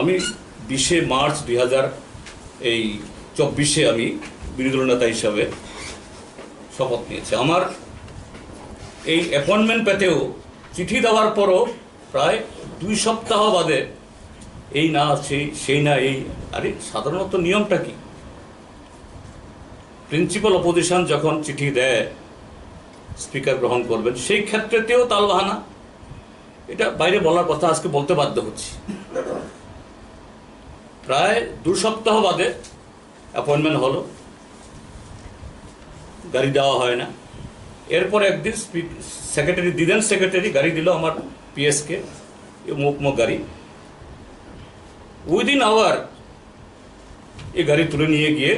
আমি বিশে মার্চ দুই হাজার এই চব্বিশে আমি বিরোধী নেতা হিসাবে শপথ নিয়েছি। আমার এই অ্যাপয়েন্টমেন্ট পেতেও চিঠি দেওয়ার পরও প্রায় দুই সপ্তাহ বাদে এই না, সেই সেই না, এই, আরে সাধারণত নিয়মটা কি? প্রিন্সিপাল অপোজিশন যখন চিঠি দেয় স্পিকার গ্রহণ করবেন, সেই ক্ষেত্রেতেও তালবাহানা। এটা বাইরে বলার কথা, আজকে বলতে বাধ্য হচ্ছি। প্রায় দু সপ্তাহ বাদে অ্যাপয়েন্টমেন্ট হলো। গাড়ি দেওয়া হয় না। এরপর একদিন সেক্রেটারি দিলেন সেক্রেটারি গাড়ি দিল আমার পিএসকে মুখ মুখ গাড়ি। উইদিন আওয়ার এই গাড়ি তুলে নিয়ে গিয়ে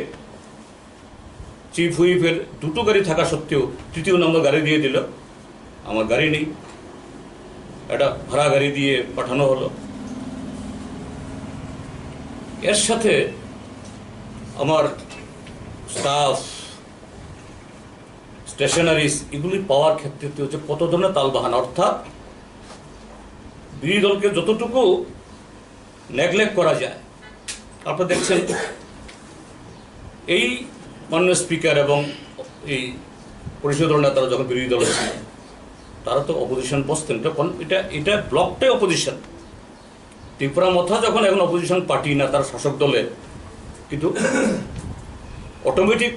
চিফ হুইপের দুটো গাড়ি থাকা সত্ত্বেও তৃতীয় নম্বর গাড়ি দিয়ে দিল। আমার গাড়ি নেই। একটা ভাড়া গাড়ি দিয়ে পাঠানো হলো। এর সাথে আমার স্টাফ স্টেশনারিজ এগুলি পাওয়ার ক্ষেত্রে হচ্ছে কত ধরনের তালবাহানা? অর্থাৎ বিরোধী দলকে যতটুকু নেগলেক্ট করা যায়, আপনারা দেখছেন, এই মাননীয় স্পিকার এবং এই পরিষদ নেতারা যখন বিরোধী দলে তারা তো অপোজিশন বসতেন, তখন এটা এটা ব্লকটাই অপোজিশন ত্রিপুরা মথা যখন এখন অপোজিশন পার্টি না, তার শাসক দলে, কিন্তু অটোমেটিক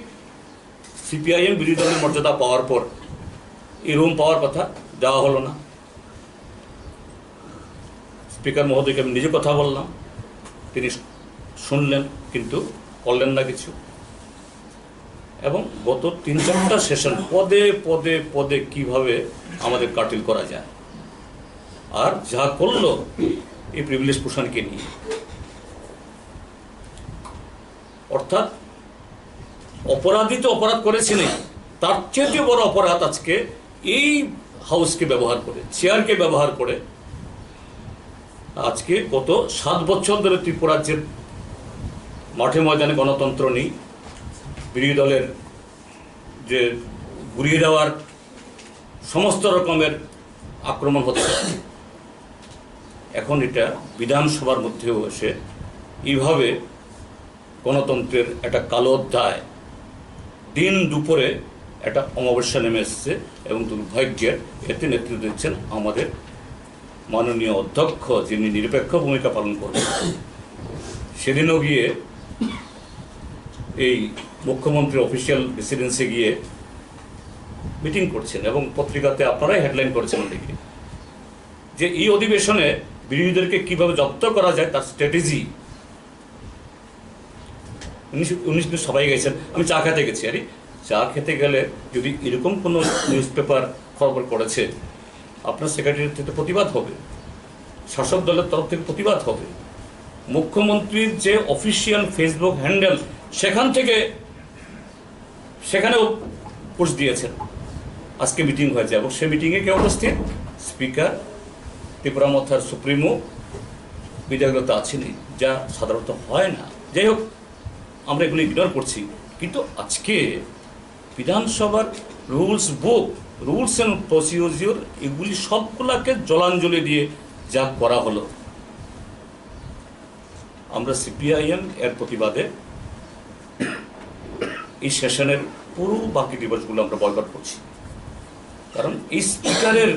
সিপিআইএম বিরোধী দলের মর্যাদা পাওয়ার পর এই রুম পাওয়ার কথা দেওয়া হলো না। স্পিকার মহোদয়কে আমি নিজে কথা বললাম, তিনি শুনলেন, কিন্তু করলেন না কিছু। এবং গত তিন চারটা সেশন পদে পদে পদে কীভাবে আমাদের কাটিল করা যায়? আর যা করল এই প্রিভিলেজ পোষণকে নিয়ে। অর্থাৎ অপরাধী তো অপরাধ করেছিলেন তার চেয়ে বড় অপরাধ আজকে এই হাউসকে ব্যবহার করে চেয়ারকে ব্যবহার করে আজকে গত সাত বছর ধরে ত্রিপুরা রাজ্যের মাঠে ময়দানে গণতন্ত্র নেই, বিরোধী দলের যে ঘুরিয়ে দেওয়ার সমস্ত রকমের আক্রমণ হচ্ছে। এখন এটা বিধানসভার মধ্যেও এসে এইভাবে গণতন্ত্রের একটা কালো অধ্যায় দিন দুপুরে একটা অমাবস্যা নেমে এসছে এবং দুর্ভাগ্যের এতে নেতৃত্ব দিচ্ছেন আমাদের মাননীয় অধ্যক্ষ যিনি নিরপেক্ষ ভূমিকা পালন করবেন। সেদিনও গিয়ে এই মুখ্যমন্ত্রী অফিসিয়াল রেসিডেন্সে গিয়ে মিটিং করছেন এবং পত্রিকাতে আপনারাই হেডলাইন করেছেন ওদিকে যে এই অধিবেশনে বিরোধীদেরকে কীভাবে জব্দ করা যায় তার স্ট্র্যাটেজি সবাই গেছেন। আমি চা খেতে গেছি, আরে। চা খেতে গেলে যদি এরকম কোনো নিউজ পেপার খবর করেছে আপনার সেক্রেটারি থেকে প্রতিবাদ হবে। শাসক দলের তরফ থেকে প্রতিবাদ হবে। মুখ্যমন্ত্রীর যে অফিসিয়াল ফেসবুক হ্যান্ডেল সেখান থেকে, সেখানেও পোস্ট দিয়েছেন। আজকে মিটিং হয়েছে এবং সে মিটিংয়ে কে উপস্থিত? স্পিকার ত্রিপুরা মথার সুপ্রিমো বিধায়কতা আছেনই, যা সাধারণত হয় না। যাই হোক, আমরা এগুলো ইগনোর করছি। কিন্তু আজকে বিধানসভার rules book rules and procedure এগুলি সবগুলাকে জলাঞ্জলি দিয়ে যা করা হলো, আমরা সিপিআইএম এর প্রতিবাদে এই সেশনের পুরো বাকি দিবসগুলো আমরা বয়কট করছি। কারণ এই স্পিকারের